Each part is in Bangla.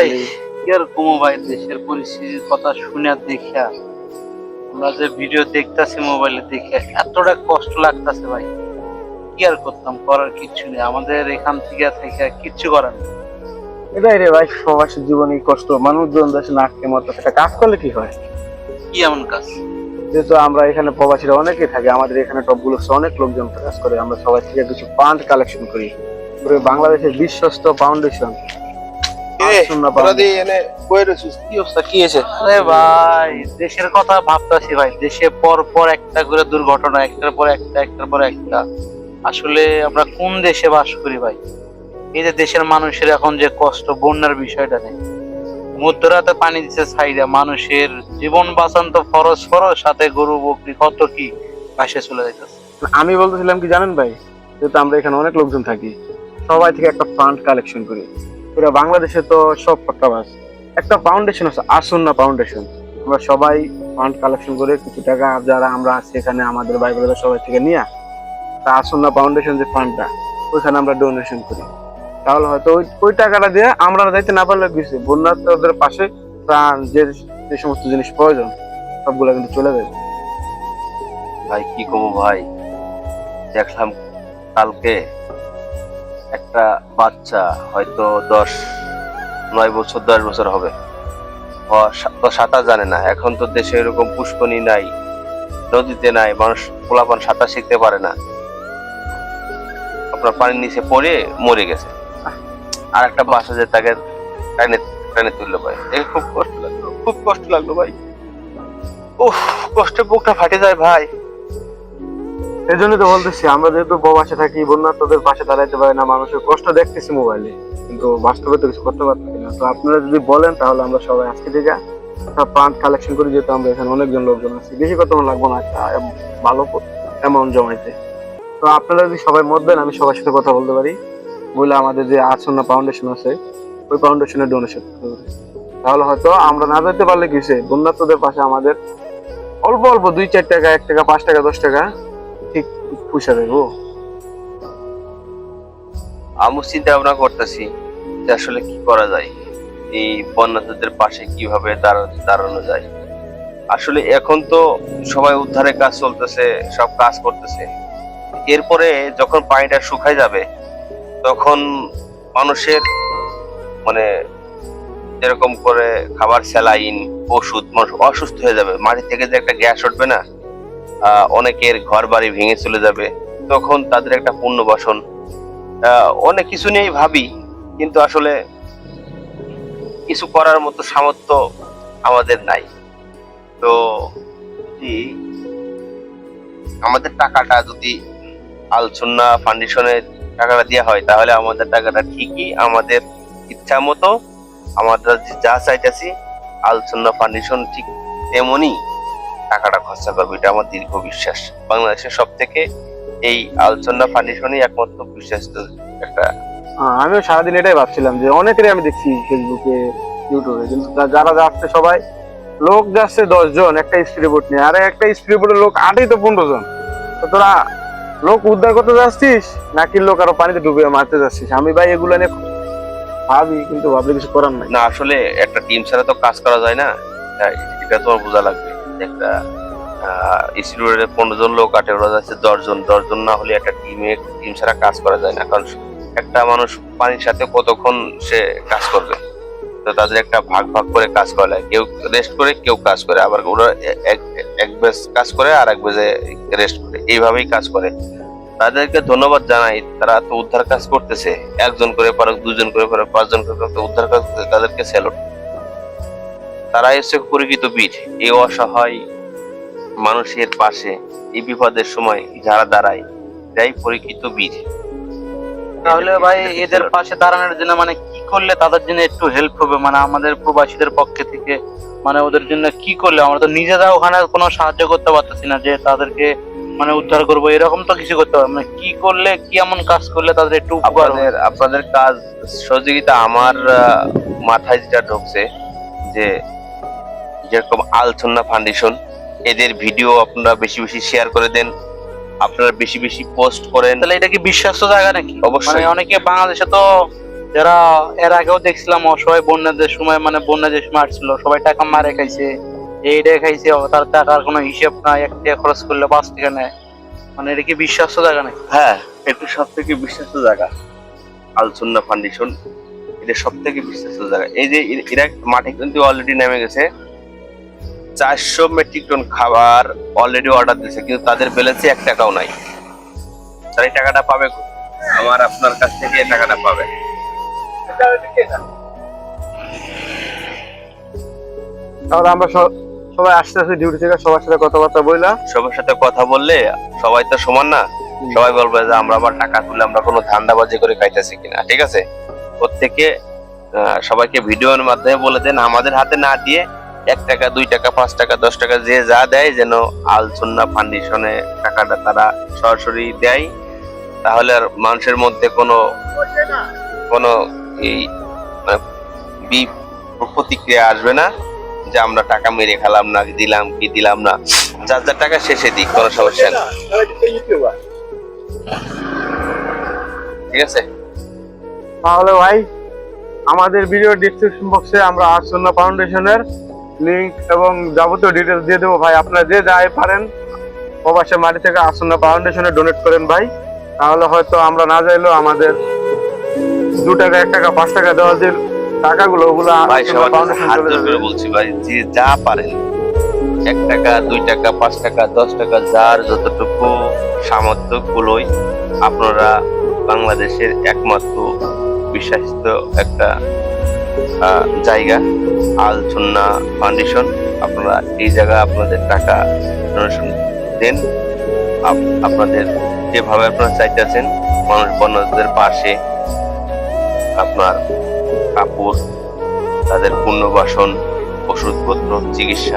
ভাই ভাই দেশের পরিস্থিতির কথা শুনে দেখিয়া? আমরা যে ভিডিও দেখতাছি মোবাইলে দেখে এতটা কষ্ট লাগতাছে ভাই। কি আর করতাম করার কিচ্ছু নেই। আমাদের এখান থেকে থেকে কিচ্ছু করার নেই। এটাই রে ভাই জীবনে কষ্ট। মানুষজন দেশে না খেয়ে মতো সেটা কাজ করলে কি হয়? কি এমন কাজ? যেহেতু আমরা এখানে প্রবাসীরা অনেকেই থাকি আমাদের এখানে টপগুলো অনেক লোকজন কাজ করে। আমরা সবাই থেকে কিছু ফান্ড কালেকশন করি। বাংলাদেশের বিশ্বস্ত ফাউন্ডেশন দেশের কথা ভাবতাছি ভাই। দেশে পর পর একটা করে দুর্ঘটনা একটার পর একটা একটার পর একটা। আসলে আমরা কোন দেশে বাস করি ভাই? এই যে দেশের মানুষের এখন যে কষ্ট বন্যার বিষয়টা নেই মধ্যরাতে পানি দিচ্ছে সাইডে মানুষের জীবন বাঁচান তো ফরজ ফরজ। সাথে গরু বকরি কত কি ভাসে চলে যাইতেছে। আমি বলতেছিলাম কি জানেন ভাই? যেহেতু আমরা এখানে অনেক লোকজন থাকি সবাই থেকে একটা ফান্ড কালেকশন করি। পুরো বাংলাদেশে তো সব প্রত্যাবাস একটা ফাউন্ডেশন আছে, আসন্না ফাউন্ডেশন আমরা সবাই ফান্ড কালেকশন করে কিছু টাকা যারা আমরা এখানে আমাদের ভাই বোনেরা সবাই থেকে নিয়ে, তা আসন্না ফাউন্ডেশন যে ফান্ডটা ওইখানে আমরা ডোনেশন করি। তাহলে হয়তো ওই ওই টাকাটা দিয়ে আমরা যাইতে না পারলে কিছু বন্যার্থদের পাশে ত্রাণ যে যে সমস্ত জিনিস প্রয়োজন, সবগুলো কিন্তু চলে যাবে। ভাই, কি করব ভাই? দেখলাম কালকে একটা বাচ্চা হয়তো দশ, নয় বছর, দশ বছর হবে। ও সাঁতার জানে না। এখন তো দেশে এরকম পুষ্কনি নাই, নদীতে নাই, মানুষ পোলাপান সাঁতার শিখতে পারে না। আপনার পানির নিচে পড়ে মরে গেছে। আর একটা বাসা যে তাকে টানে টানে তুললো ভাই। দেখে খুব কষ্ট লাগল, খুব কষ্ট লাগল ভাই। উফ, কষ্টে বুকটা ফাটে যায় ভাই। এই জন্যই তো বলতেছি, আমরা যেহেতু প্রবাসে থাকি বন্যার্থদের পাশে দাঁড়াইতে পারি না, মানুষের কষ্ট দেখতেছি মোবাইলে কিন্তু বাস্তবে তো কিছু করতে পারতেছি না। তো আপনারা যদি বলেন, তাহলে আমরা সবাই আজকে থেকে ফান্ড কালেকশন করি, যেহেতু আমরা এখানে অনেকজন লোকজন আছি। বেশি কত লাগবো না ভালো অ্যামাউন্ট জমাইতে। তো আপনারা যদি সবাই মত দেন, আমি সবার সাথে কথা বলতে পারি। বলে আমাদের যে আটশোনা ফাউন্ডেশন আছে, ওই ফাউন্ডেশনের ডোনেশন তাহলে হয়তো আমরা না যেতে পারলে কিসে বন্যার্থদের পাশে আমাদের অল্প অল্প দুই চার টাকা, এক টাকা, পাঁচ টাকা, দশ টাকা ঠিক পয়সা আমি চিন্তা ভাবনা করতেছি যে আসলে কি করা যায়? এই পাশে কীভাবে দাঁড়ানো যায়? আসলে এখন তো সবাই কাজ চলতেছে, সব কাজ করতেছে। এরপরে যখন পানিটা শুকায় যাবে, তখন মানুষের মানে যেরকম করে খাবার, স্যালাইন, ওষুধ, মানুষ অসুস্থ হয়ে যাবে। মাটি থেকে যে একটা গ্যাস উঠবে না? অনেকের ঘর বাড়ি ভেঙে চলে যাবে তখন তাদের একটা পুনর্বাসন আহ, অনেক কিছু নিয়েই ভাবি কিন্তু আসলে কিছু করার মতো সামর্থ্য আমাদের নাই। তো আমাদের টাকাটা যদি আলসুন্না ফাউন্ডেশনে টাকাটা দেওয়া হয় তাহলে আমাদের টাকাটা ঠিকই আমাদের ইচ্ছা মতো আমাদের যা চাইতেছি আলসুন্না ফাউন্ডেশন ঠিক তেমনই টাকাটা খরচা করবে এটা আমার দীর্ঘ বিশ্বাস। বাংলাদেশের সব থেকে এই আলসন্না ফাউন্ডেশনই একমাত্র বিশ্বস্ত একটা আমিও সারাদিন এটাই ভাবছিলাম যে অনেকেরই আমি দেখছি ফেসবুকে ইউটিউবে কিন্তু যারা যাচ্ছে সবাই লোক যাচ্ছে দশ জন একটা স্প্রে বোট নিয়ে। আরে একটা স্প্রে বোটের লোক আটই তো পনেরো জন। তো তোরা লোক উদ্ধার করতে যাচ্ছিস নাকি লোক আরও পানিতে ডুবে মারতে যাচ্ছিস? আমি ভাই এগুলো নিয়ে ভাবি কিন্তু ভাবলে কিছু করার নাই। না আসলে একটা টিম ছাড়া তো কাজ করা যায় না। তাই এটা তোমার বোঝা লাগবে। একটা ইনস্টিটিউটের পনেরো জন লোক আঠেরো যাচ্ছে দশ জন দশ জন না হলে একটা টিমে টিম ছাড়া কাজ করা যায় না। কারণ একটা মানুষ পানির সাথে কতক্ষণ সে কাজ করবে? তো তাদের একটা ভাগ ভাগ করে কাজ করা লাগে। কেউ রেস্ট করে কেউ কাজ করে। আবার ওরা এক এক বেজ কাজ করে আর এক বেজে রেস্ট করে। এইভাবেই কাজ করে। তাদেরকে ধন্যবাদ জানাই। তারা তো উদ্ধার কাজ করতেছে। একজন করে পারুক দুজন করে পারুক পাঁচজন করে পারুক, উদ্ধার কাজ তাদেরকে স্যালুট তারাই হচ্ছে পরিচিত বীর এই অসহায় মানুষের পাশে এই বিপদের সময় যারা দাঁড়ায় যাই পরিচিত বীর তাহলে ভাই এদের পাশে দাঁড়ানোর জন্য মানে কি করলে তাদের জন্য একটু হেল্প হবে? মানে আমাদের প্রবাসীদের পক্ষে থেকে মানে ওদের জন্য কি করলে? আমরা তো নিজেরা ওখানে কোনো সাহায্য করতে পারতেছি না যে তাদেরকে মানে উদ্ধার করব এরকম তো কিছু করতে পারব না। কি করলে কি এমন কাজ করলে তাদের একটু আপনাদের আপনাদের কাজ সহযোগিতা আমার মাথায় যেটা ঢুকছে যে যেরকম আলছন্না ফাউন্ডেশন এদের ভিডিও আপনারা বেশি বেশি শেয়ার করে দেন আপনারা বেশি বেশি পোস্ট করেন। তাহলে এটা কি বিশ্বাস্ত জায়গা নাকি? অবশ্যই। মানে অনেকে বাংলাদেশে তো যারা এর আগেও দেখছিলাম অসহায় বন্যাদের সময় মানে বন্যা যে সময় আসছিল সবাই টাকা মারে খাইছে এইটাই খাইছে তার টাকার কোনো হিসেব নাই এক টাকা খরচ করলে পাঁচ টাকা নেয়। মানে এটা কি বিশ্বাস্য জায়গা নাকি? হ্যাঁ এটা সব থেকে বিশ্বাস্ত জায়গা আলসুন্না ফাউন্ডেশন। এটা সব থেকে বিশ্বাস্ত জায়গা। এই যে এরা মাঠে কিন্তু অলরেডি নেমে গেছে। চারশো মেট্রিক টন খাবার অলরেডি অর্ডার দিয়েছে কিন্তু তাদের ব্যালেন্সে এক টাকাও নাই। তার এই টাকাটা পাবে আমার আপনার কাছ থেকে এই টাকাটা পাবে। তাহলে আমরা সবাই আসতে আসতে ডিউটি থেকে সবার সাথে কথাবার্তা বললাম। সবার সাথে কথা বললে সবাই তো সমান না? সবাই বলবে যে আমরা আবার টাকা তুলে আমরা কোনো ধান্দাবাজি করে খাইতেছি কিনা ঠিক আছে? প্রত্যেকে সবাইকে ভিডিওর মাধ্যমে বলে দেন আমাদের হাতে না দিয়ে এক টাকা দুই টাকা পাঁচ টাকা দশ টাকা যে যা দেয় যেন আল সুন্না ফাউন্ডেশনে টাকাটা তারা সরাসরি দেয়। তাহলে আর মানুষের মধ্যে কোনো কোনো এই মানে, প্রতিক্রিয়া আসবে না যে আমরা টাকা মেরে খেলাম না দিলাম কি দিলাম না। যার যার টাকা শেষে দিক কোনো সমস্যা ঠিক আছে? তাহলে ভাই আমাদের ভিডিও ডিসক্রিপশন বক্সে আমরা আর্টসন্ন ফাউন্ডেশনের লিংক এবং যাবতীয় ডিটেলস দিয়ে দেবো ভাই। আপনারা যে যাই পারেন প্রবাসের মাটি থেকে আর্টসন্ন ফাউন্ডেশনে ডোনেট করেন ভাই। তাহলে হয়তো আমরা না যাইলেও আমাদের দু টাকা এক টাকা পাঁচ টাকা দেওয়ার যে টাকাগুলো ওগুলো বলছি ভাই যে যা পারেন এক টাকা দুই টাকা পাঁচ টাকা দশ টাকা যার যতটুকু সামর্থ্য গুলোই আপনারা বাংলাদেশের একমাত্র বিশ্বাসিত একটা জায়গা, আল সুন্না ফাউন্ডেশন, আপনারা এই জায়গায় আপনাদের টাকা ডোনেশন দেন। আপ- আপনাদের যেভাবে আপনারা চাইতেছেন, মানুষ বন্যদের পাশে আপনার কাপড়, তাদের পুনর্বাসন, ওষুধপত্র, চিকিৎসা।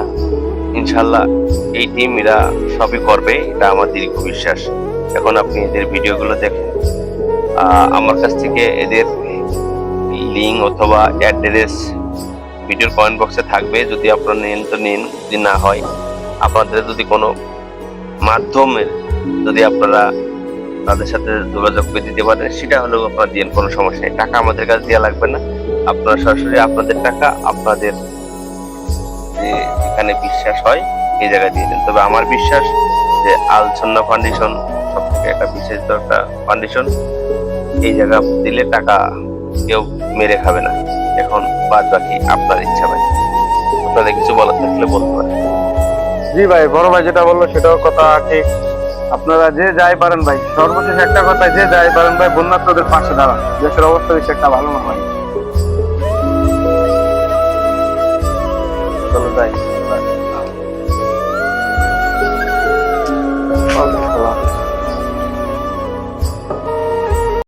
ইনশাল্লাহ এই টিম এরা সবই করবে, এটা আমার দীর্ঘ বিশ্বাস। এখন আপনি এদের ভিডিওগুলো দেখেন। আমার কাছ থেকে এদের লিঙ্ক অথবা অ্যাড্রেস ভিডিওর কমেন্ট বক্সে থাকবে, যদি আপনারা নেন তো নিন, যদি না হয়। আপনাদের যদি কোনো মাধ্যমের যদি আপনারা তাদের সাথে যোগাযোগ করে দিতে পারেন, সেটা হলেও আপনারা দিন কোনো সমস্যা নেই। টাকা আমাদের কাছে দেওয়া লাগবে না। আপনারা সরাসরি আপনাদের টাকা, আপনাদের যে এখানে বিশ্বাস হয়, এই জায়গায় দিয়ে দেন। তবে আমার বিশ্বাস যে আল সন্না ফাউন্ডেশন সব থেকে একটা বিশেষিত একটা ফাউন্ডেশন, এই জায়গা দিলে টাকা কেউ মেরে খাবে না। এখন বাদ বাকি আপনার ইচ্ছা ভাই। আপনাদের কিছু বলার থাকলে বলতে পারেন। জি ভাই, বড় ভাই যেটা বলল সেটাও কথা ঠিক। আপনারা যে যাই পারেন ভাই, সর্বশেষ একটা কথা যে যাই পারেন ভাই, বন্যাত্মদের পাশে দাঁড়ান। দেশের অবস্থা বেশি একটা ভালো না ভাই। চলো যাই।